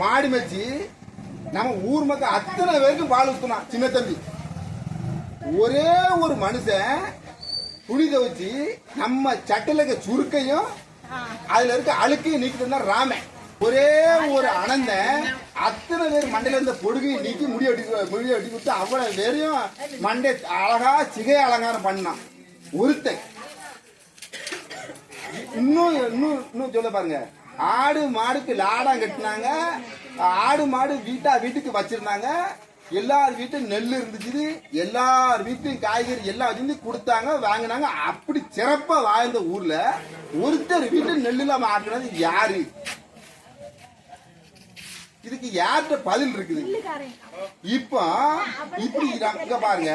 மாடி மச்சி நம்ம ஊர் மக்கள் அத்தனை பேருக்கும் பால் ஊத்துனான் சின்ன தம்பி. ஒரே ஒரு மனுஷன் துணி துவைச்சு நம்ம சட்டில இருக்க சுருக்கையும் அதுல இருக்க அழுக்கையும் நீக்கிட்டு ராமன். ஒரே ஒரு அனந்தன் அத்தனை பேர் மண்டையில இருந்த பொடுகையும் நீக்கி முடி வெட்டி முடி வெட்டி கொடுத்து அவ்வளவு பேரையும் மண்டை அழகா சிகை அலங்காரம் பண்ணான். ஒருத்தன். இன்னும் இன்னும் இன்னும் சொல்ல பாருங்க. ஆடு மாடுக்கு லாடம் கட்டினாங்க. ஆடு மாடு வீட்டா வீட்டுக்கு வச்சிருந்தாங்க. எல்லார் வீட்டும் நெல் இருந்துச்சு எல்லார் வீட்டையும் காய்கறி எல்லாம் வச்சிருந்து கொடுத்தாங்க வாங்கினாங்க. அப்படி சிறப்பா வாழ்ந்த ஊர்ல ஒருத்தர் வீட்டு நெல் இல்லாம ஆடுறது யாரு? இதுக்கு யார்கிட்ட பதில் இருக்குது? இப்போ இப்படி இங்க பாருங்க.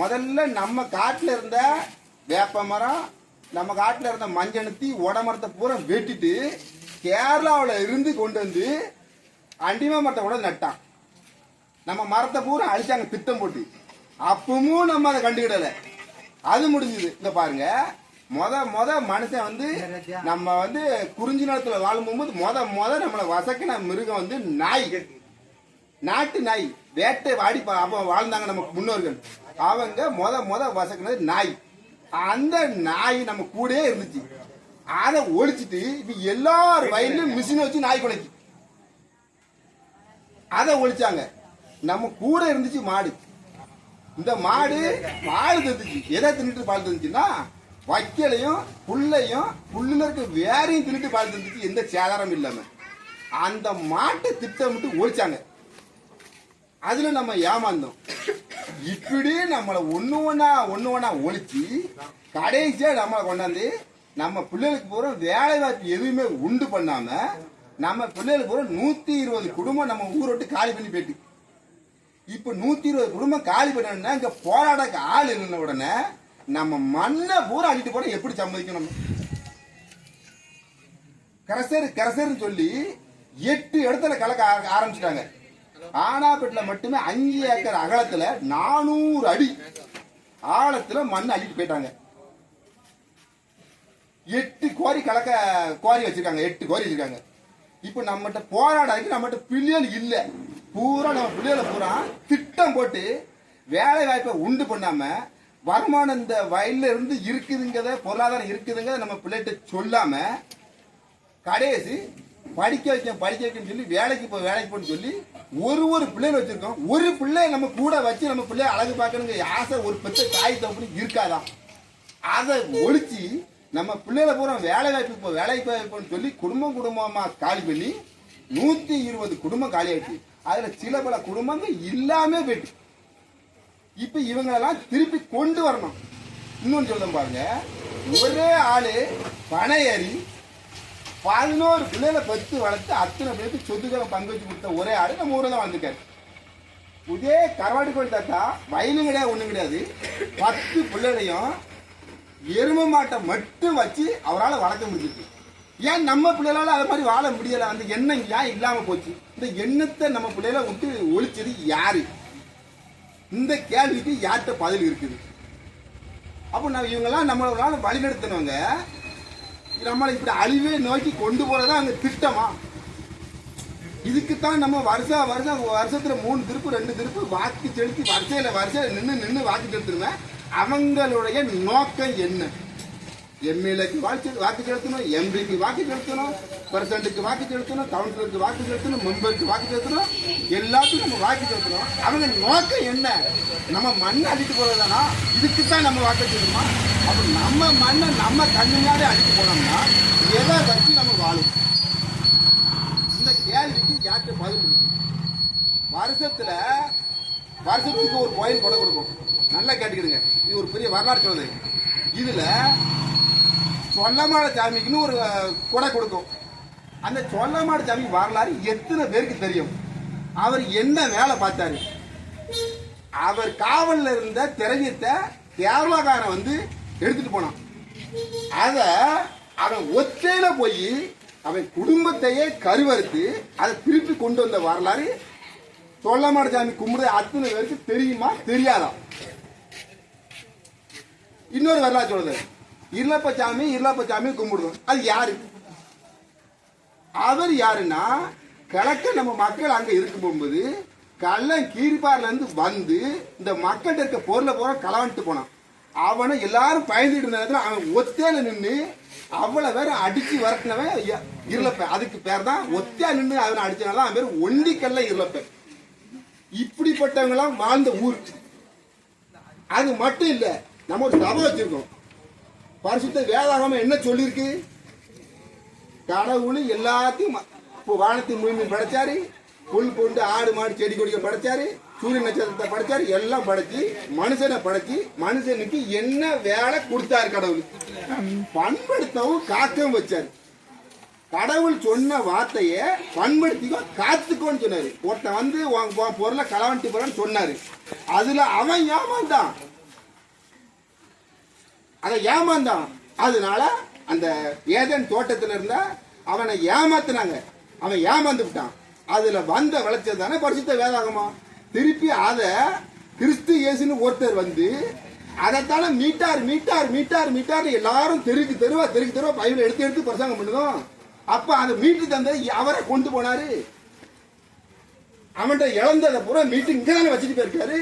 முதல்ல நம்ம காட்டுல இருந்த வேப்ப மரம் நம்ம காட்டுல இருந்த மஞ்சனத்தி உடமரத்தை பூரா வெட்டிட்டு கேரளாவுல இருந்து கொண்டு வந்து அண்டிமா மரத்தை கூட நட்டான். நம்ம மரத்தை பூரா அழிச்சாங்க திட்டம் போட்டு. அப்பவும் நம்ம அதை கண்டுக்கிடல. அது முடிஞ்சது. இந்த பாருங்க. மொத மொத மனுஷன் வந்து நம்ம வந்து குறிஞ்சி நிலத்துல வாழும்போது மொத மொத நம்மளை வசக்கின மிருகம் வந்து நாய். நாட்டு நாய். வேட்டை வாடி அப்ப வாழ்ந்தாங்க நம்ம முன்னோர்கள். அவங்க மொத மொத வசக்கினது நாய். அந்த நாய் நம்ம கூட இருந்துச்சு. அதை ஒழிச்சிட்டு இப்ப எல்லார் வயலும் மிஷினை வச்சு நாய் குலைக்கு. அதை ஒழிச்சாங்க. நம்ம கூட இருந்துச்சு மாடு. இந்த மாடு பால் தந்துச்சு. எதை தின்னுட்டு பால் தந்துச்சுன்னா வைக்கலையும் புல்லையும் புல்லுல இருக்க வேறையும் தின்னுட்டு பால் தந்துச்சு. எந்த சேதாரம் இல்லாம. அந்த மாட்டை திட்டமிட்டு ஒழிச்சாங்க. அதுல நம்ம ஏமாந்தோம். இப்படி நம்மளை ஒண்ணு ஒன்றா ஒண்ணு ஒன்றா ஒழிச்சு கடைசியா நம்மளை கொண்டாந்து நம்ம பிள்ளைகளுக்கு பூரா வேலை வாய்ப்பு எதுவுமே உண்டு பண்ணாம நம்ம பிள்ளைகளுக்கு பூரா நூத்தி இருபது குடும்பம் நம்ம ஊரை விட்டு காலி பண்ணி போயிட்டு. இப்ப நூத்தி இருபது குடும்பம் காலி பண்ணா இங்க போராடக்கு ஆள் இருந்த உடனே நம்ம மண்ணை பூரா அள்ளிட்டு போனா எப்படி சம்மதிக்கணும் கரசர் கரசர்னு சொல்லி எட்டு இடத்துல கலக்க ஆரம்பிச்சிட்டாங்க. ஆனாப்பேட்டில் மட்டுமே அஞ்சு ஏக்கர் அகலத்தில் நானூறு அடி ஆழத்தில் மண் அள்ளிட்டு போயிட்டாங்க. எட்டு கோரி கலக்க கோரி வச்சிருக்காங்க எட்டு கோரி வச்சிருக்காங்க. இப்போ நம்மகிட்ட போராடாதுக்கு நம்மகிட்ட பிள்ளைகள் இல்லை. பூரா நம்ம பிள்ளைகளை பூரா திட்டம் போட்டு வேலை வாய்ப்பை உண்டு பண்ணாமல் வருமானம் இந்த வயல்ல இருந்து இருக்குதுங்கிறத பொருளாதாரம் இருக்குதுங்கிறத நம்ம பிள்ளைகிட்ட சொல்லாமல் கடைசி படிக்க வைக்க படிக்க வைக்கன்னு சொல்லி வேலைக்கு போ வேலைக்கு போன்னு சொல்லி ஒரு ஒரு பிள்ளைகள் வச்சிருக்கோம். ஒரு பிள்ளை நம்ம கூட வச்சு நம்ம பிள்ளைய அழகு பார்க்கணுங்க ஆசை ஒரு பெற்ற தாய் தப்புன்னு இருக்காதான் அதை ஒழிச்சு நம்ம பிள்ளைகளை பூரா வேலை வாய்ப்பு இப்போ போய் வாய்ப்புன்னு சொல்லி குடும்பம் குடும்பமா காலி பண்ணி நூத்தி இருபது குடும்பம் காலி ஆயிடுச்சு அதுல சில பல குடும்பங்கள் இல்லாம போயிட்டு. இப்ப இவங்களெல்லாம் திருப்பி கொண்டு வரணும். இன்னொன்னு சொல்ல பாருங்க. ஒரே ஆளு பனை ஏறி பதினோரு பிள்ளைகளை பெற்று வளர்த்து அத்தனை பேருக்கு சொத்துக்களை பங்கு வச்சு கொடுத்த ஒரே ஆளு நம்ம ஊரில் தான் வந்திருக்காரு. இதே கருவாடு கோயில் தாத்தா வயலும் கிடையாது ஒன்றும் கிடையாது. பத்து பிள்ளைகளையும் எரும மாட்டை மட்டும் வச்சு அவரால் வளர்க்க முடிஞ்சிருக்கு ஏன் நம்ம பிள்ளைகளால் அது மாதிரி வாழ முடியலை? அந்த எண்ணம் ஏன் இல்லாமல் போச்சு? இந்த எண்ணத்தை நம்ம பிள்ளைகளை விட்டு ஒழிச்சது யாரு? இந்த கேள்விக்கு யார்கிட்ட பதில் இருக்குது? அப்போ நான் இவங்கெல்லாம் நம்மளால வழிநடத்தினவங்க நம்மளை இப்படி அழிவே நோக்கி கொண்டு போறதா அங்க திட்டமா? இதுக்குத்தான் நம்ம வருஷம் வருஷம் வருஷத்துல மூணு திருப்பு ரெண்டு திருப்பு வாக்கு செலுத்தி வரிசையில வரிசையில நின்று நின்று வாக்கு செலுத்துருவேன் அவங்களுடைய நோக்கம் என்ன? எம்எல்ஏக்கு வாக்கு வாக்கு செலுத்தணும் எம்பிக்கு வாக்கு செலுத்தணும் பிரசிடண்ட்டுக்கு வாக்கு செலுத்தணும் கவுன்சிலருக்கு வாக்கு செலுத்தணும் மெம்பருக்கு வாக்கு செலுத்தணும் எல்லாத்துக்கும் நம்ம வாக்கு செலுத்தணும். அவங்க நோக்கம் என்ன? நம்ம மண்ணை அழித்து போறதுதானா இதுக்கு தான் நம்ம வாக்கு செலுத்தணுமா? அப்போ நம்ம மண்ணை நம்ம கண்ணு அழித்து போனோம்னா எதை வச்சு நம்ம வாழும்? இந்த கேள்விக்கு யார்கிட்ட பதில் இருக்கு? வருஷத்தில் வருஷத்துக்கு ஒரு கோயில் கொடை கொடுக்கும். நல்லா கேட்டுக்கிடுங்க. இது ஒரு பெரிய வரலாறு சொல்லுது இதில் சொல்லமாட சாமிக்குன்னு ஒரு கொடை கொடுக்கும். அந்த சொல்லமாட சாமி வரலாறு எத்தனை பேருக்கு தெரியும்? அவர் என்ன வேலை பார்த்தாரு? அவர் காவலில் இருந்த திரவியத்தை கேரளாக்காரன் வந்து எடுத்துட்டு போனான். அத அவன் ஒத்தையில போய் அவன் குடும்பத்தையே கருவறுத்து அதை திருப்பி கொண்டு வந்த வரலாறு சொல்லமாட சாமி கும்பிடு அத்தனை பேருக்கு தெரியுமா? தெரியாதான் இன்னொரு வரலாறு சொல்லுது இருளப்ப சாமி இருளப்ப சாமி கும்பிடுவோம். அது யாரு? அவர் யாருன்னா கிழக்க நம்ம மக்கள் அங்க இருக்கும் போகும்போது கள்ளன் கீரிப்பார்ல இருந்து வந்து இந்த மக்கள்கிட்ட இருக்க பொருளை பூரா களவான்ட்டு போனான். அவனை எல்லாரும் பயந்துட்டு இருந்த நேரத்தில் அவன் ஒத்தையில நின்று அவ்வளவு பேர் அடிச்சு வரட்டினவன் இருளப்ப. அதுக்கு பேர் தான் ஒத்தையா நின்று அவனை அடிச்சனால அவன் பேர் ஒண்டிக்கல்ல இருளப்ப இப்படிப்பட்டவங்களாம் வாழ்ந்த ஊர். அது மட்டும் இல்லை நம்ம ஒரு சபை வச்சிருக்கோம். பரிசுத்த வேதாகமம் என்ன சொல்லியிருக்கு? கடவுள் எல்லாத்தையும் இப்போ வானத்தின் பூமி படைச்சாரு புல் பூண்டு ஆடு மாடு செடி கொடிகள் படைச்சாரு சூரிய நட்சத்திரத்தை படைச்சாரு எல்லாம் படைச்சு மனுஷனை படைச்சு மனுஷனுக்கு என்ன வேலை கொடுத்தாரு கடவுள்? பண்படுத்தவும் காக்கவும் வச்சாரு. கடவுள் சொன்ன வார்த்தையை பண்படுத்திக்கோ காத்துக்கோன்னு சொன்னாரு. ஒருத்தன் வந்து பொருளை களவன்ட்டு போறான்னு சொன்னாரு. அதுல அவன் ஏமாந்தான். அதை ஏமாந்தான். அதனால அந்த ஏதன் தோட்டத்துல இருந்த அவனை ஏமாத்தினாங்க. அவன் ஏமாந்து விட்டான். அதுல வந்த விளைச்சல் தானே பரிசுத்த வேதாகமா? திருப்பி அத கிறிஸ்து இயேசுன்னு ஒருத்தர் வந்து அதைத்தானே மீட்டார் மீட்டார் மீட்டார் மீட்டார் எல்லாரும் தெருக்கு தெருவா தெருக்கு தெருவா பைபிள் எடுத்து எடுத்து பிரசங்கம் பண்ணுதோம் அப்ப அதை மீட்டு தந்த அவரை கொண்டு போனாரு. அவன்கிட்ட இழந்ததை பூரா மீட்டு இங்க தானே வச்சுட்டு போயிருக்காரு.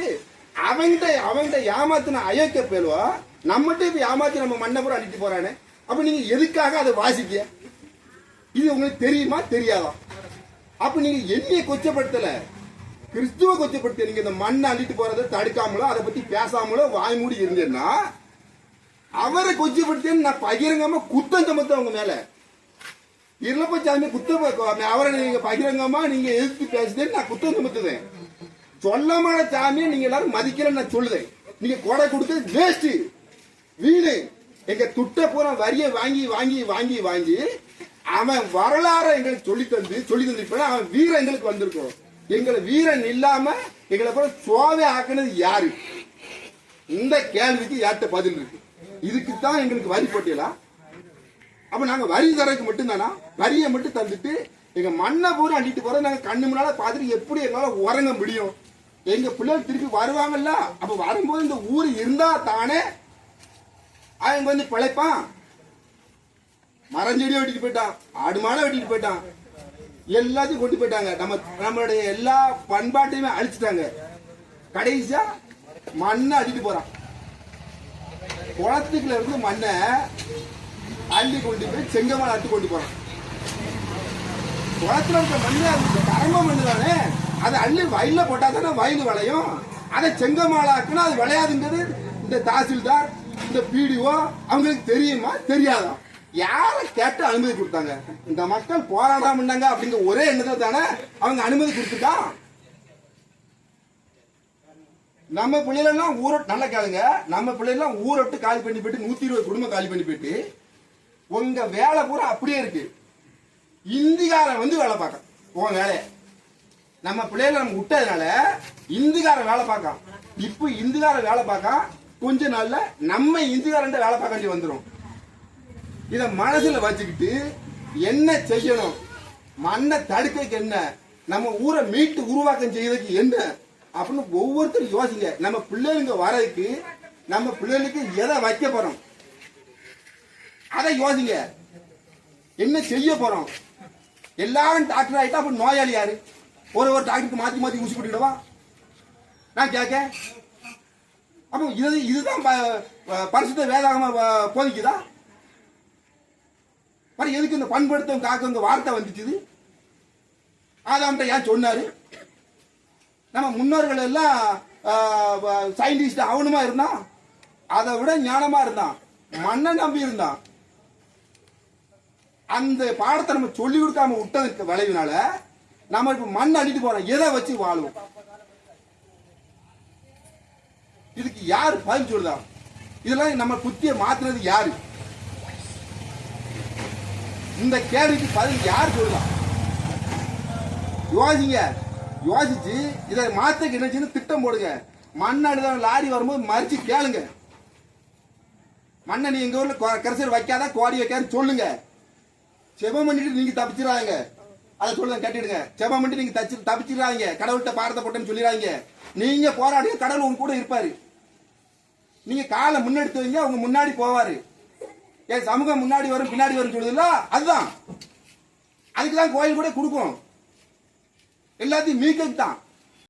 அவன்கிட்ட அவன்கிட்ட ஏமாத்தின அயோக்கிய பேருவா நம்மகிட்ட இப்போ ஏமாத்தி நம்ம மண்ணை பூரா அடிட்டு போறானே. அப்போ நீங்கள் எதுக்காக அதை வாசிக்க இது உங்களுக்கு தெரியுமா? தெரியாதா? அப்போ நீங்கள் என்னையை கொச்சப்படுத்தலை? கிறிஸ்துவ கொச்சப்படுத்த நீங்க இந்த மண்ணை அள்ளிட்டு போறதை தடுக்காமலோ அதை பத்தி பேசாமலோ வாய் மூடி இருந்தேன்னா அவரை கொச்சப்படுத்தேன்னு நான் பகிரங்கமா குத்தம் சமத்த உங்க மேல. இருளப்பச்சாமி குத்தம் அவரை நீங்க பகிரங்கமா நீங்க எதிர்த்து பேசுதேன்னு நான் குத்தம் சமத்துவேன். சொல்லமான சாமியை நீங்க எல்லாரும் மதிக்கிறேன்னு நான் சொல்லுதேன் நீங்க கொடை கொடுத்தது வேஸ்ட் வீணு எங்க துட்ட பூரா வரிய வாங்கி வாங்கி வாங்கி வாங்கி அவன் வரலாறை எங்களுக்கு சொல்லி தந்து சொல்லி தந்து அவன் வீரம் எங்களுக்கு வந்திருக்கும். எங்களை வீரன் இல்லாம எங்களை பூரா சோவை ஆக்குனது யாரு? இந்த கேள்விக்கு யார்கிட்ட பதில் இருக்கு. இதுக்கு தான் எங்களுக்கு வரி போட்டியலா? அப்ப நாங்க வரி தரக்கு மட்டும்தானா? வரியை மட்டும் தந்துட்டு எங்க மண்ணை பூரா அண்டிட்டு போற நாங்க கண்ணு முன்னால பார்த்துட்டு எப்படி எங்களால உறங்க முடியும்? எங்க பிள்ளைகள் திருப்பி வருவாங்கல்ல? அப்ப வரும்போது இந்த ஊர் இருந்தா தானே அவன் வந்து பிழைப்பான். மரஞ்செடியை வெட்டிட்டு போயிட்டான். ஆடு மாடை வெட்டிட்டு போயிட்டான். எல்லாத்தையும் கொண்டு போயிட்டாங்க. நம்ம நம்மளுடைய எல்லா பண்பாட்டையுமே அழிச்சிட்டாங்க. கடைசியா மண்ணை அடிட்டு போறான். குளத்துக்குள்ள இருந்து மண்ணை அள்ளி கொண்டு போய் செங்கமலை அட்டு கொண்டு போறான். குளத்துல இருக்க மண்ணு அது கரம்ப மண்ணு தானே? அதை அள்ளி வயல்ல போட்டா தானே வயல் விளையும். அதை செங்கமாலாக்குன்னா அது விளையாதுங்கிறது இந்த தாசில்தார் இந்த பிடிஓ அவங்களுக்கு தெரியுமா? தெரியாதா? யாரை கேட்டு அனுமதி கொடுத்தாங்க? இந்த மக்கள் போராடாமண்டாங்க அப்படிங்கிற ஒரே எண்ணத்துல தானே அவங்க அனுமதி கொடுத்துட்டா? நம்ம பிள்ளைகளெல்லாம் ஊர நல்லா கேளுங்க. நம்ம பிள்ளைகள்லாம் ஊரட்டு விட்டு காலி பண்ணி போயிட்டு நூத்தி இருபது குடும்பம் காலி பண்ணி போயிட்டு உங்க வேலை பூரா அப்படியே இருக்கு. இந்திக்காரன் வந்து வேலை பார்க்க உன் வேலையை. நம்ம பிள்ளைகளை நம்ம விட்டதுனால இந்திக்காரன் வேலை பார்க்கான் இப்போ இந்திக்காரன் வேலை பார்க்கான் கொஞ்ச நாள்ல நம்ம இந்திக்காரன் வேலை பார்க்க வேண்டி வந்துடும் இத மனசுல வச்சுக்கிட்டு என்ன செய்யணும்? மண்ணை தடுக்கிறதுக்கு என்ன? நம்ம ஊரை மீட்டு உருவாக்கம் செய்யறதுக்கு என்ன? அப்படின்னு ஒவ்வொருத்தரும் யோசிங்க. நம்ம பிள்ளைங்க வரதுக்கு நம்ம பிள்ளைகளுக்கு எதை வைக்க போறோம்? அதை யோசிங்க. என்ன செய்ய போறோம்? எல்லாரும் டாக்டர் ஆயிட்டா அப்ப நோயாளி யாரு? ஒரு ஒரு டாக்டருக்கு மாத்தி மாத்தி ஊசி போட்டுக்கிடவா? நான் கேட்க அப்போ இது இதுதான் பரிசுத்த வேதாகமாக போதிக்குதா? பாரு எதுக்கு இந்த பண்படுத்தும் காக்கும் வார்த்தை வந்துச்சுது? ஆதாம்கிட்ட ஏன் சொன்னாரு? நம்ம முன்னோர்கள் எல்லாம் சயின்டிஸ்ட் அவனுமா இருந்தான்? அதை விட ஞானமா இருந்தான். மண்ணை நம்பி இருந்தான். அந்த பாடத்தை நம்ம சொல்லி கொடுக்காம விட்டதுக்கு விளைவினால நம்ம இப்ப மண் அடிட்டு போறோம். எதை வச்சு வாழுவோம்? இதுக்கு யார் பதில் சொல்லுதா? இதெல்லாம் நம்ம புத்திய மாத்துனது யாரு? இந்த கேள்விக்கு பதில் யார் சொல்லுதா? யோசிங்க. யோசிச்சு இதை மாத்த என்னச்சுன்னு திட்டம் போடுங்க. மண் தான் லாரி வரும்போது மறிச்சு கேளுங்க. மண்ணை நீ எங்க ஊர்ல கரைசல் வைக்காத கோடி வைக்காதுன்னு சொல்லுங்க. செபம் பண்ணிட்டு நீங்க தப்பிச்சிடாங்க அதை சொல்லுங்க கட்டிடுங்க. செபம் பண்ணிட்டு நீங்க தச்சு தப்பிச்சிடாங்க கடவுள்கிட்ட பாரத்தை போட்டேன்னு சொல்லிடுறாங்க. நீங்க போராடிய கடவுள் உங்க கூட இருப்பாரு. நீங்க காலை முன்னெடுத்து வைங்க அவங்க முன்னாடி போவாரு. ஏன் சமூகம் முன்னாடி வரும் பின்னாடி வரும் சொல்லுதுல்ல? அதுதான். அதுக்கு தான் கோயில் கூட கொடுக்கும் எல்லாத்தையும் மீக்கக்கு தான்.